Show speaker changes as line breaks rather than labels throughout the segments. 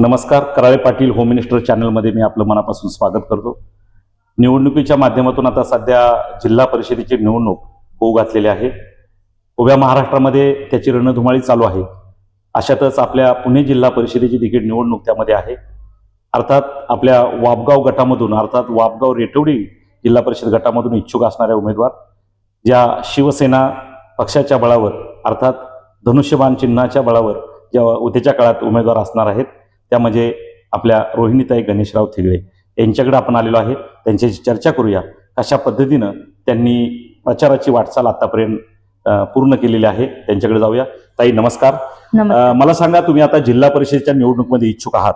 नमस्कार Karale Patil home minister चॅनलमध्ये मी आपलं मनापासून स्वागत करतो. निवडणुकीच्या माध्यमातून आता सध्या जिल्हा परिषदेची निवडणूक होऊ घातलेली आहे. उभ्या महाराष्ट्रामध्ये त्याची रणधुमाळी चालू आहे. अशातच आपल्या पुणे जिल्हा परिषदेची देखील निवडणूक त्यामध्ये आहे. अर्थात आपल्या वापगाव गटामधून अर्थात वापगाव रेटवडी जिल्हा परिषद गटामधून इच्छुक असणाऱ्या उमेदवार ज्या शिवसेना पक्षाच्या बळावर अर्थात धनुष्यबाण चिन्हाच्या बळावर ज्या उद्याच्या काळात उमेदवार असणार आहेत त्यामध्ये आपल्या रोहिणीताई गणेशराव थिगळे यांच्याकडे आपण आलेलो आहे. त्यांच्याशी चर्चा करूया. कशा पद्धतीनं त्यांनी प्रचाराची वाटचाल आतापर्यंत पूर्ण केलेली आहे. त्यांच्याकडे जाऊया. ताई नमस्कार. मला सांगा तुम्ही आता जिल्हा परिषदेच्या निवडणुकीमध्ये इच्छुक आहात.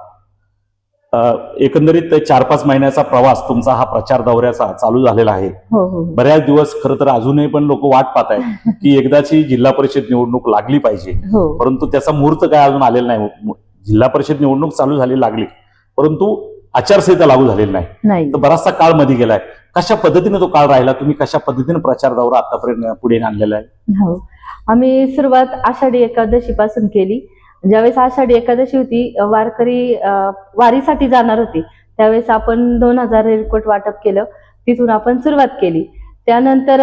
एकंदरीत चार पाच महिन्याचा प्रवास तुमचा हा प्रचार दौऱ्याचा चालू झालेला आहे.
हो हो हो.
बऱ्याच दिवस खरं तर अजूनही पण लोक वाट पाहत आहेत की एकदाची जिल्हा परिषद निवडणूक लागली पाहिजे.
हो.
परंतु त्याचा मुहूर्त काय अजून आलेला नाही. जिल्हा परिषद निवडणूक चालू झाली लागली. परंतु आचारसंहिता लागू झालेली नाही. तर बराचसा काळमध्ये गेलाय. कशा पद्धतीने तो काळ राहिला? तुम्ही कशा पद्धतीने प्रचार दौरा आतापर्यंत पुढे आणलेला आहे?
हो. आम्ही सुरुवात आषाढी एकादशी पासून केली. ज्यावेळेस आषाढी एकादशी होती वारकरी वारीसाठी जाणार होती. त्यावेळेस आपण दोन हजार रेलकोट वाटप केलं. तिथून आपण सुरुवात केली. त्यानंतर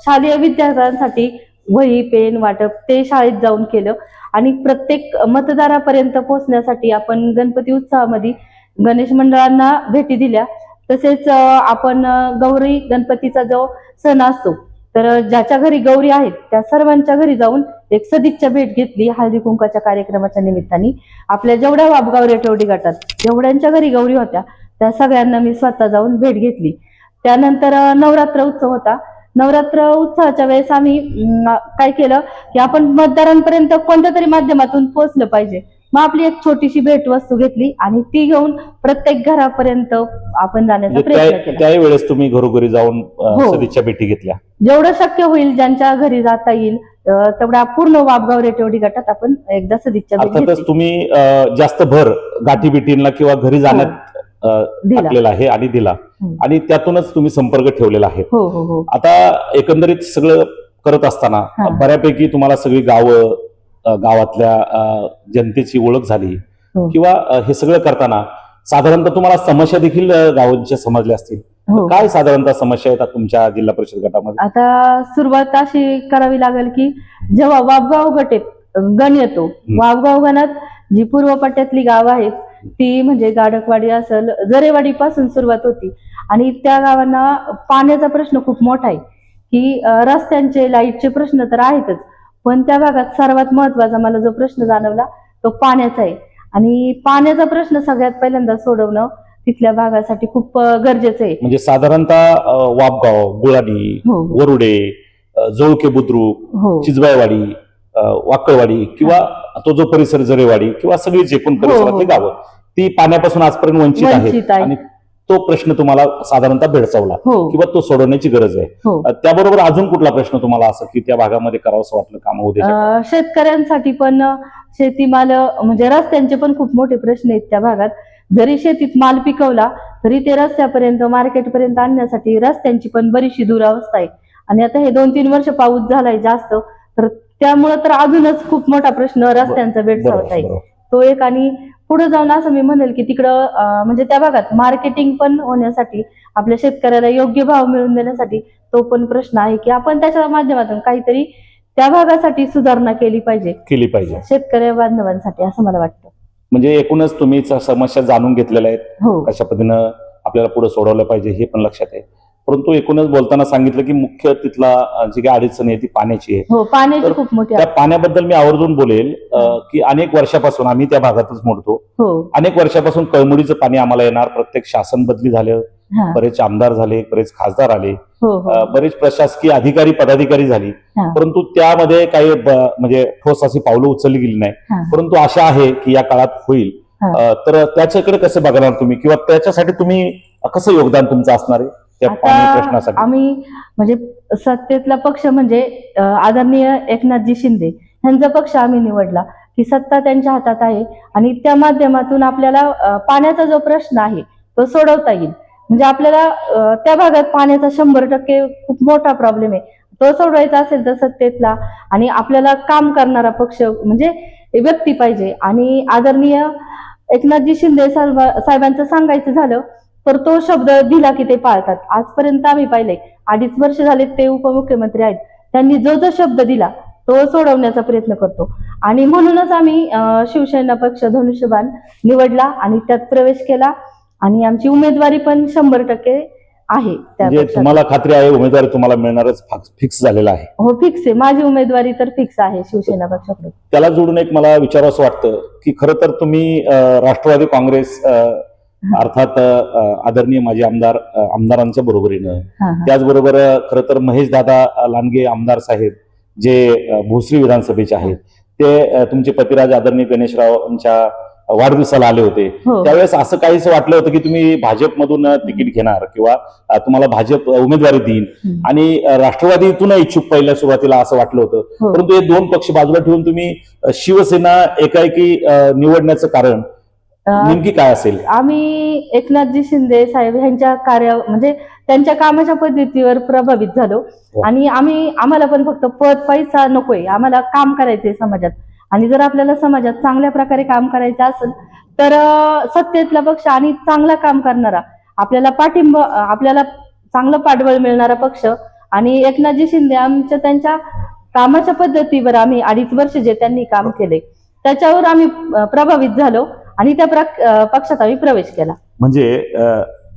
शालेय विद्यार्थ्यांसाठी वही पेन वाटप ते शाळेत जाऊन केलं. आणि प्रत्येक मतदारापर्यंत पोहोचण्यासाठी आपण गणपती उत्सवामध्ये गणेश मंडळांना भेटी दिल्या. तसेच आपण गौरी गणपतीचा जो सण असतो तर ज्याच्या घरी गौरी आहेत त्या सर्वांच्या घरी जाऊन एक सदिच्छा भेट घेतली हळदी कुंकाच्या कार्यक्रमाच्या निमित्ताने. आपल्या जेवढ्या वापगाव रेटवडी गटात जेवढ्यांच्या घरी गौरी होत्या त्या सगळ्यांना मी स्वतः जाऊन भेट घेतली. त्यानंतर नवरात्र उत्सव होता. नवरात्र उत्सवाच्या वेळेस आम्ही काय केलं की आपण मतदारांपर्यंत कोणत्या तरी माध्यमातून पोहोचलं पाहिजे मग आपली एक छोटीशी भेटवस्तू घेतली आणि ती घेऊन प्रत्येक घरापर्यंत आपण जाण्याचा
म्हणजे
प्रयत्न केला
त्याही वेळेस तुम्ही घरोघरी जाऊन
हो.
सदिच्छा भेटी घेतल्या
जेवढं शक्य होईल ज्यांच्या घरी जाता येईल अं, तेवढा पूर्ण वापगाव रेटेवडी गटात आपण एकदा सदिच्छा.
तुम्ही जास्त भर गाठी भेटींना किंवा घरी जाण्यात टाकलेला आहे आणि दिला. आणि त्यातूनच तुम्ही संपर्क ठेवलेला आहे.
हो हो हो.
आता एकंदरीत सगळं करत असताना. बऱ्यापैकी तुम्हाला सगळी गावं गावातल्या जनतेची ओळख झाली. किंवा हे सगळं करताना साधारणतः तुम्हाला समस्या देखील गावांच्या समजल्या असतील. काय साधारणतः समस्या येतात तुमच्या जिल्हा परिषद गटामध्ये?
आता सुरुवात अशी करावी लागेल की जेव्हा वापगाव गटे गण येतो वापगाव गणात जी पूर्व पट्ट्यातली गावं आहेत ती म्हणजे गाडकवाडी असेल जरेवाडी पासून सुरुवात होती. आणि त्या गावांना पाण्याचा प्रश्न खूप मोठा आहे. की रस्त्यांचे लाईटचे प्रश्न तर आहेतच पण त्या भागात सर्वात महत्त्वाचा मला जो प्रश्न जाणवला तो पाण्याचा आहे. आणि पाण्याचा प्रश्न सगळ्यात पहिल्यांदा सोडवणं तिथल्या भागासाठी खूप गरजेचं आहे.
म्हणजे साधारणतः वापगाव गुळाडी
हो.
वरुडे अ, जवळके बुद्रुक
हो.
चिजबाईवाडी अ, वाकळवाडी किंवा तो जो परिसर जरेवाडी किंवा सगळीच एकूण
हो,
परिसरातली
हो.
गावं ती पाण्यापासून आजपर्यंत वंचित आहेत.
आहे
आणि तो प्रश्न तुम्हाला साधारणतः भेडसावला
हो.
किंवा तो सोडवण्याची गरज आहे. त्याबरोबर अजून कुठला प्रश्न तुम्हाला असं की त्या भागामध्ये करावंसं वाटलं काम
अं, शेतकऱ्यांसाठी पण शेतीमाल म्हणजे रस्त्यांचे पण खूप मोठे प्रश्न आहेत त्या भागात. जरी शेतीत माल पिकवला तरी ते रस्त्यापर्यंत मार्केटपर्यंत आणण्यासाठी रस्त्यांची पण बरीचशी दुरावस्था आहे. आणि आता हे दोन तीन वर्ष पाऊस झालाय जास्त तर त्यामुळे तर अजूनच खूप मोठा प्रश्न रस्त्यांचा भेडसावत आहे तो एक आणि पुढे जाऊन असं मी म्हणेल की तिकडं म्हणजे त्या भागात मार्केटिंग पण होण्यासाठी आपल्या शेतकऱ्याला योग्य भाव मिळवून देण्यासाठी तो पण प्रश्न आहे की आपण त्याच्या माध्यमातून काहीतरी त्या भागासाठी सुधारणा केली पाहिजे.
केली पाहिजे.
शेतकरी बांधवांसाठी असं मला वाटतं.
म्हणजे एकूणच तुम्ही समस्या जाणून घेतलेल्या आहेत.
हो.
कशा पद्धतीनं आपल्याला पुढे सोडवलं पाहिजे हे पण लक्षात आहे. परंतु एकूणच बोलताना सांगितलं की मुख्य तिथला जी काही अडचण आहे ती पाण्याची आहे
हो पाण्याची
तर
खूप मोठी
त्या पाण्याबद्दल मी आवर्जून बोलेल अ, की अनेक वर्षापासून आम्ही त्या भागातच मोडतो.
हो.
अनेक वर्षापासून कळमुडीचं पाणी आम्हाला येणार प्रत्येक शासन बदली झालं
हा.
बरेच आमदार झाले बरेच खासदार आले
हो हो.
अ, बरेच प्रशासकीय अधिकारी पदाधिकारी झाली.
हा.
परंतु त्यामध्ये काही ब- म्हणजे ठोस अशी पावलं उचलली गेली नाही. परंतु आशा आहे की या काळात होईल.
हा.
अ, तर त्याच्याकडे कसं बघणार तुम्ही? किंवा त्याच्यासाठी तुम्ही कसं योगदान तुमचं असणार आहे? त्या पाणी
आता
प्रश्नासाठी.
आम्ही म्हणजे सत्तेतला पक्ष म्हणजे अं, आदरणीय एकनाथजी शिंदे यांचा पक्ष आम्ही निवडला. की सत्ता त्यांच्या हातात आहे आणि त्या माध्यमातून आपल्याला अं, पाण्याचा जो प्रश्न आहे तो सोडवता येईल. म्हणजे आपल्याला अं, त्या भागात पाण्याचा शंभर टक्के खूप मोठा प्रॉब्लेम आहे. तो सोडवायचा असेल तर सत्तेतला आणि आपल्याला काम करणारा पक्ष म्हणजे व्यक्ती पाहिजे. आणि आदरणीय एकनाथजी शिंदे साहेब- साहेबांचं सांगायचं झालं तर तो शब्द दिला की ते पाळतात. आजपर्यंत आम्ही पाहिले अडीच वर्ष झाले ते उपमुख्यमंत्री आहेत. त्यांनी जो जो शब्द दिला तो सोडवण्याचा प्रयत्न करतो. आणि म्हणूनच आम्ही शिवसेना पक्ष धनुष्यबाण निवडला आणि त्यात प्रवेश केला. आणि आमची उमेदवारी पण शंभर टक्के आहे
म्हणजे. तुम्हाला खात्री आहे उमेदवारी तुम्हाला मिळणारच फिक्स झालेला आहे.
हो फिक्स आहे. माझी उमेदवारी तर फिक्स आहे शिवसेना पक्षाकडून.
त्याला जोडून एक मला विचारावं असं वाटतं की खरं तर तुम्ही राष्ट्रवादी काँग्रेस अर्थात आदरणीय माजी आमदार आमदारांच्या बरोबरीनं. त्याचबरोबर खरं तर महेश दादा लांडगे आमदार साहेब जे भोसरी विधानसभेचे आहेत ते तुमचे पतिराज आदरणीय गणेशरावांच्या वाढदिवसाला आले होते.
हो.
त्यावेळेस असं काहीच वाटलं होतं की तुम्ही भाजपमधून तिकीट घेणार किंवा तुम्हाला भाजप उमेदवारी देईन. आणि राष्ट्रवादीतून इच्छुक पहिल्या सुरुवातीला असं वाटलं होतं.
हो.
परंतु हे दोन पक्ष बाजूला ठेवून तुम्ही शिवसेना एकाएकी निवडण्याचं कारण नेमकी काय असेल?
आम्ही एकनाथजी शिंदे साहेब यांच्या कार्य म्हणजे त्यांच्या कामाच्या पद्धतीवर प्रभावित झालो.
हो.
आणि आम्ही आम्हाला पण फक्त पद पैसा नकोय. आम्हाला काम करायचंय समाजात. आणि जर आपल्याला समाजात चांगल्या प्रकारे काम करायचं असेल तर सत्तेतला पक्ष आणि चांगला काम करणारा आपल्याला पाठिंबा आपल्याला चांगलं पाठबळ मिळणारा पक्ष आणि एकनाथजी शिंदे आमच्या त्यांच्या कामाच्या पद्धतीवर आम्ही अडीच वर्ष जे त्यांनी काम केले त्याच्यावर आम्ही प्रभावित झालो. आणि त्या पक्षात आम्ही प्रवेश केला.
म्हणजे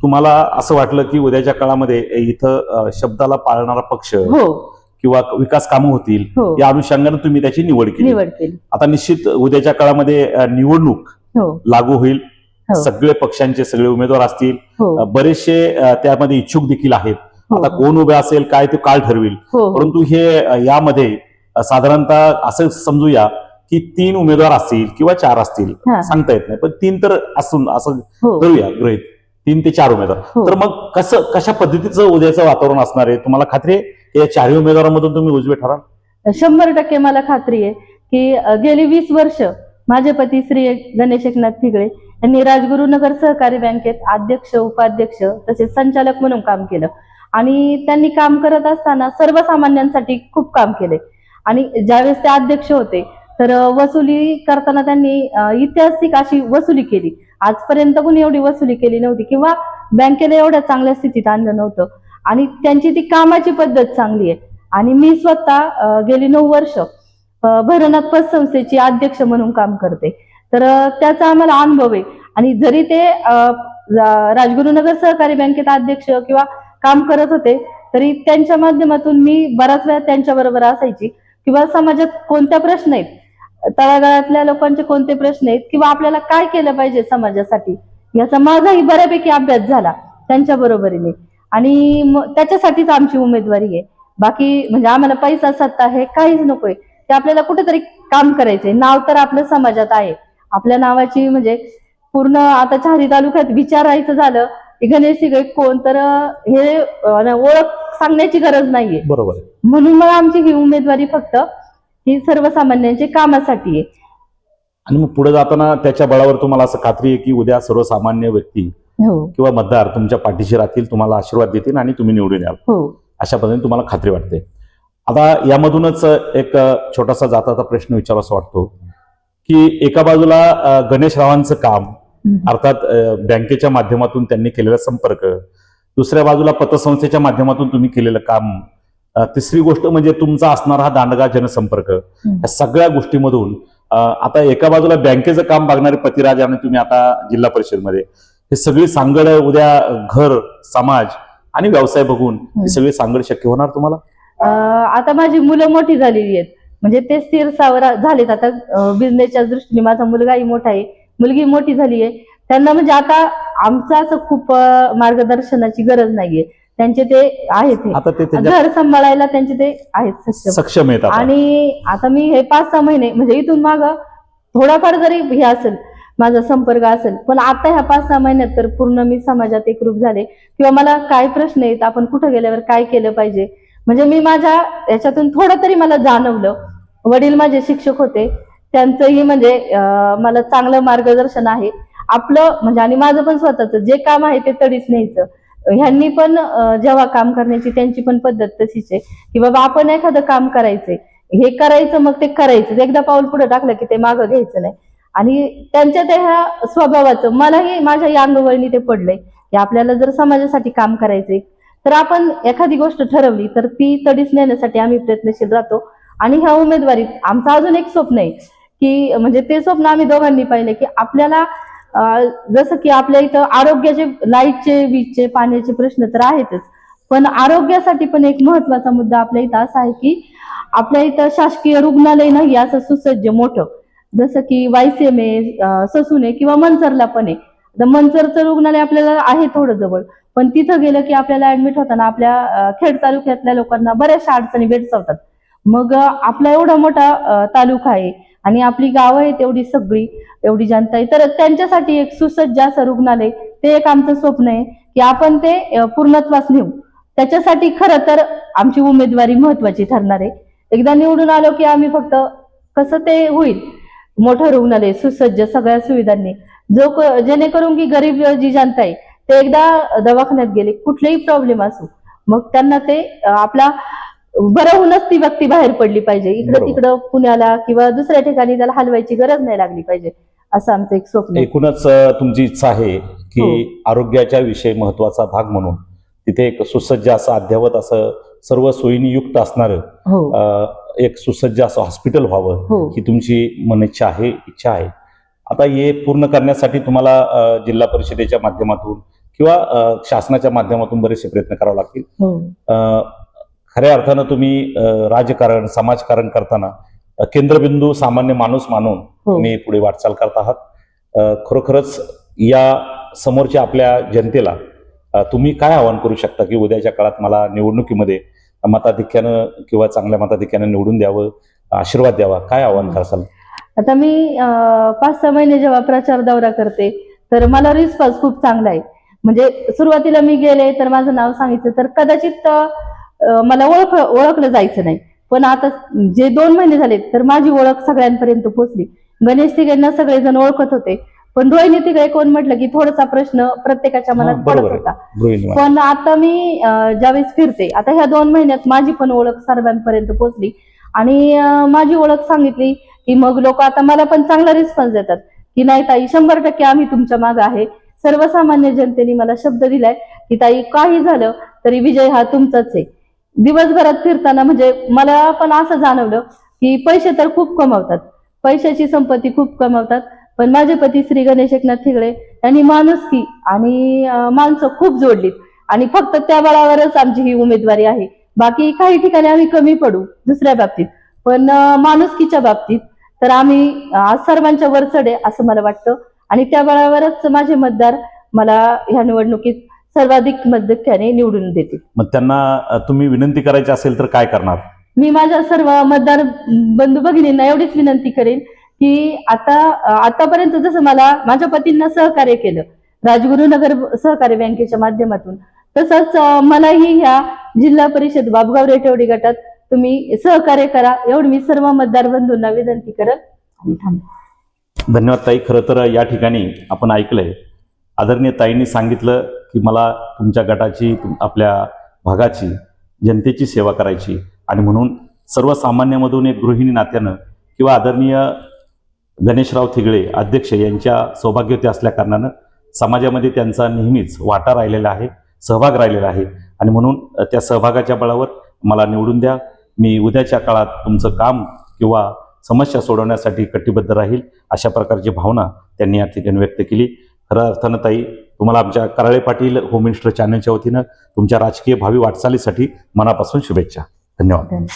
तुम्हाला असं वाटलं की उद्याच्या काळामध्ये इथं शब्दाला पाळणारा पक्ष
हो.
किंवा विकास कामं होतील
हो.
या अनुषंगाने तुम्ही त्याची निवड केली.
निवड केली.
आता निश्चित उद्याच्या काळामध्ये निवडणूक
हो.
लागू होईल.
हो.
सगळे पक्षांचे सगळे उमेदवार असतील.
हो.
बरेचसे त्यामध्ये इच्छुक देखील आहेत.
हो.
आता कोण उभे असेल काय ते काळ ठरवेल.
हो.
परंतु हे यामध्ये साधारणतः असं समजूया की तीन उमेदवार असतील किंवा चार असतील
हा.
सांगता येत नाही. पण तीन तर असून असं
हो.
करूया गृहित. तीन ते चार उमेदवार.
हो.
तर मग कसं कशा पद्धतीचं उद्याचं वातावरण असणार आहे? तुम्हाला खात्री आहे? की या चारही उमेदवारांमधून तुम्ही उजवे ठराल?
शंभर टक्के मला खात्री आहे की अ, गेली वीस वर्ष माझे पती श्री गणेश एकनाथ फिगळे यांनी राजगुरुनगर सहकारी बँकेत अध्यक्ष उपाध्यक्ष तसेच संचालक म्हणून काम केलं. आणि त्यांनी काम करत असताना सर्वसामान्यांसाठी खूप काम केले. आणि ज्यावेळेस ते अध्यक्ष होते तर वसुली करताना त्यांनी ऐतिहासिक अशी वसुली केली. आजपर्यंत कोणी एवढी वसुली केली नव्हती किंवा बँकेला एवढ्या चांगल्या स्थितीत आणलं नव्हतं. आणि त्यांची ती कामाची पद्धत चांगली आहे. आणि मी स्वतः गेली नऊ वर्ष अ, पत संस्थेची अध्यक्ष म्हणून काम करते. तर त्याचा आम्हाला अनुभव आहे. आणि जरी ते राजगुरुनगर सहकारी बँकेत अध्यक्ष किंवा काम करत होते तरी त्यांच्या माध्यमातून मी बराच वेळा त्यांच्या बरोबर असायची. किंवा समाजात कोणत्या प्रश्न आहेत तळागाळातल्या लोकांचे कोणते प्रश्न आहेत किंवा आपल्याला काय केलं पाहिजे समाजासाठी? याचा माझाही बऱ्यापैकी अभ्यास झाला. त्यांच्या बरोबरीने. आणि त्याच्यासाठीच आमची उमेदवारी आहे. बाकी म्हणजे आम्हाला पैसा सत्ता हे काहीच नकोय. ते आपल्याला कुठेतरी काम करायचंय. नाव तर आपलं समाजात आहे. आपल्या नावाची म्हणजे पूर्ण आता चारी तालुक्यात विचारायचं झालं की गणेश सिगळे कोण? तर हे ओळख सांगण्याची गरज नाहीये.
बरोबर आहे.
म्हणून मग आमची ही उमेदवारी फक्त ही सर्वसामान्यांच्या कामासाठी आहे.
आणि मग पुढे जाताना त्याच्या बळावर तुम्हाला असं खात्री आहे की उद्या सर्वसामान्य व्यक्ती
हो.
किंवा मतदार तुमच्या पाठीशी राहतील तुम्हाला आशीर्वाद देतील आणि तुम्ही निवडून याल.
हो.
अशा पद्धतीने तुम्हाला खात्री वाटते. आता यामधूनच एक छोटासा जाताचा प्रश्न विचारावा वाटतो की एका बाजूला गणेश रावांचं काम. अर्थात बँकेच्या माध्यमातून त्यांनी केलेला संपर्क दुसऱ्या बाजूला पतसंस्थेच्या माध्यमातून तुम्ही केलेलं काम तिसरी गोष्ट म्हणजे तुमचा असणारा हा दांडगा जनसंपर्क. या सगळ्या गोष्टीमधून आता एका बाजूला बँकेचं काम बघणारे पतिराज आणि तुम्ही आता जिल्हा परिषदमध्ये. हे सगळी सांगड उद्या घर समाज आणि व्यवसाय बघून ही सगळी सांगड शक्य होणार तुम्हाला?
आता माझी मुलं मोठी झालेली आहेत. म्हणजे ते स्थिर सावर झालेत. आता बिझनेसच्या दृष्टीने माझा मुलगाही मोठा आहे. मुलगी मोठी झाली आहे. त्यांना म्हणजे आता आमचं असं खूप मार्गदर्शनाची गरज नाहीये. त्यांचे ते आहेत.
आता ते त्याच्या
घर सांभाळायला त्यांचे ते आहेत सक्षम.
सक्षम आहेत आता.
आणि आता मी हे पाच सहा महिने म्हणजे इथून माग थोडाफार जरी हे असेल माझा संपर्क असेल पण आता ह्या पाच सहा महिन्यात तर पूर्ण मी समाजात एकरूप झाले. किंवा मला काय प्रश्न आहेत आपण कुठं गेल्यावर काय केलं पाहिजे? म्हणजे मी माझ्या याच्यातून थोडं तरी मला जाणवलं. वडील माझे शिक्षक होते. त्यांचंही म्हणजे अं, मला चांगलं मार्गदर्शन आहे. आपलं म्हणजे आणि माझं पण स्वतःच. जे काम आहे ते तडीच न्यायचं. ह्यांनी पण जेव्हा काम करण्याची त्यांची पण पद्धत तशीच आहे. की बाबा आपण एखादं काम करायचंय हे करायचं मग ते करायचं एकदा पाऊल पुढे टाकलं की ते मागं घ्यायचं नाही. आणि त्यांच्या त्या ह्या स्वभावाचं. मलाही माझ्या या अंगवळणी ते पडलंय. की आपल्याला जर समाजासाठी काम करायचंय तर आपण एखादी गोष्ट ठरवली तर ती तडीच नेण्यासाठी आम्ही प्रयत्नशील राहतो. आणि ह्या उमेदवारीत आमचं अजून एक स्वप्न आहे की म्हणजे ते स्वप्न आम्ही दोघांनी पाहिलं की आपल्याला जसं की आपल्या इथं आरोग्याचे लाईटचे वीजचे पाण्याचे प्रश्न तर आहेतच. पण आरोग्यासाठी पण एक महत्त्वाचा मुद्दा आपल्या इथं असा आहे की आपल्या इथं शासकीय रुग्णालय नाही असं सुसज्ज मोठं. जसं की वायसीएम आहे ससून आहे किंवा मनसरला पण आहे. तर मनसरचं रुग्णालय आपल्याला आहे थोडं जवळ. पण तिथं गेलं की आपल्याला ऍडमिट होताना आपल्या खेड तालुक्यातल्या लोकांना बऱ्याचशा अडचणी भेटसावतात मग आपला एवढा मोठा तालुका आहे. आणि आपली गावं आहेत एवढी सगळी एवढी जनता आहे. तर त्यांच्यासाठी एक सुसज्ज असं रुग्णालय ते एक आमचं स्वप्न आहे की आपण ते पूर्णत्वास नेऊ. त्याच्यासाठी खरं तर आमची उमेदवारी महत्वाची ठरणार आहे. एकदा निवडून आलो की आम्ही फक्त कसं ते होईल. मोठं रुग्णालय सुसज्ज सगळ्या सुविधांनी. जो जेणेकरून की गरीब जी जनता आहे ते एकदा दवाखान्यात गेले कुठलेही प्रॉब्लेम असो मग त्यांना ते आपला बरं होऊनच ती व्यक्ती बाहेर पडली पाहिजे. इकडं. तिकडं पुण्याला किंवा दुसऱ्या ठिकाणी त्याला हलवायची गरज नाही लागली पाहिजे असं आमचं एक स्वप्न
एकूणच तुमची इच्छा आहे की
हो.
आरोग्याच्या विषयी महत्त्वाचा भाग म्हणून तिथे एक सुसज्ज असं अद्यावत असं सर्व सोयीनी युक्त असणारं
हो.
एक सुसज्ज असं हॉस्पिटल व्हावं
हो.
ही तुमची मन इच्छा आहे इच्छा आहे. आता हे पूर्ण करण्यासाठी तुम्हाला जिल्हा परिषदेच्या माध्यमातून किंवा शासनाच्या माध्यमातून बरेचसे प्रयत्न करावे लागतील. खऱ्या अर्थानं तुम्ही राजकारण समाजकारण करताना केंद्रबिंदू सामान्य माणूस मानून
हो.
तुम्ही पुढे वाटचाल करत आहात. खरोखरच या समोरच्या आपल्या जनतेला तुम्ही काय आवाहन करू शकता की उद्याच्या काळात मला निवडणुकीमध्ये मताधिक्यानं किंवा चांगल्या मताधिक्यानं निवडून द्यावं आशीर्वाद द्यावा? काय आवाहन कराल?
आता मी पाच सहा महिने जेव्हा प्रचार दौरा करते तर मला रिस्पॉन्स खूप चांगला आहे. म्हणजे सुरुवातीला मी गेले तर माझं नाव सांगितलं तर कदाचित मला ओळख ओळखलं जायचं नाही. पण आता जे दोन महिने झाले तर माझी ओळख सगळ्यांपर्यंत पोहोचली. गणेश तिघेंना सगळेजण ओळखत होते. पण रोहिणी तिघे कोण म्हटलं की थोडासा प्रश्न प्रत्येकाच्या मनात पडत. होता. पण आता मी ज्यावेळेस फिरते आता ह्या दोन महिन्यात माझी पण ओळख सर्वांपर्यंत पोहोचली. आणि माझी ओळख सांगितली की मग लोक आता मला पण चांगला रिस्पॉन्स देतात. की नाही ताई शंभर टक्के आम्ही तुमच्या मागे आहे. सर्वसामान्य जनतेने मला शब्द दिलाय की ताई काही झालं तरी विजय हा तुमचाच आहे. दिवसभरात फिरताना म्हणजे मला पण असं जाणवलं की पैसे तर खूप कमावतात. पैशाची संपत्ती खूप कमवतात. पण माझे पती श्री गणेश एकनाथ ठिगळे यांनी माणुसकी आणि माणसं खूप जोडलीत. आणि फक्त त्या बळावरच आमची ही उमेदवारी आहे. बाकी काही ठिकाणी आम्ही कमी पडू दुसऱ्या बाबतीत. पण माणुसकीच्या बाबतीत तर आम्ही आज सर्वांच्या वर चढे असं मला वाटतं. आणि त्या बळावरच माझे मतदार मला ह्या निवडणुकीत सर्वाधिक मतदाने निवडून देतील.
मग त्यांना तुम्ही विनंती करायची असेल तर काय करणार?
मी माझ्या सर्व मतदार बंधू भगिनींना एवढीच विनंती करेन की आता आतापर्यंत जसं मला माझ्या पतींना सहकार्य केलं राजगुरुनगर सहकारी बँकेच्या माध्यमातून तसंच मलाही ह्या जिल्हा परिषद बाबगाव रेटेवडी गटात तुम्ही सहकार्य करा एवढी मी सर्व मतदार बंधूंना विनंती करत.
धन्यवाद ताई. खरं तर या ठिकाणी आपण ऐकलंय. आदरणीय ताईंनी सांगितलं की मला तुमच्या गटाची तुम- आपल्या भागाची जनतेची सेवा करायची. आणि म्हणून सर्वसामान्यामधून एक गृहिणी नात्यानं किंवा आदरणीय गणेशराव थिगळे अध्यक्ष यांच्या सौभाग्यवती असल्या कारणानं समाजामध्ये त्यांचा नेहमीच वाटा राहिलेला आहे सहभाग राहिलेला आहे. आणि म्हणून त्या सहभागाच्या बळावर मला निवडून द्या. मी उद्याच्या काळात तुमचं काम किंवा समस्या सोडवण्यासाठी कटिबद्ध राहील अशा प्रकारची भावना त्यांनी या ठिकाणी व्यक्त केली. खऱ्या अर्थानं ताई तुम्हाला आमच्या कराळे पाटील होम मिनिस्टर चॅनलच्या वतीनं तुमच्या राजकीय भावी वाटचालीसाठी मनापासून शुभेच्छा. धन्यवाद.
धन्यवाद.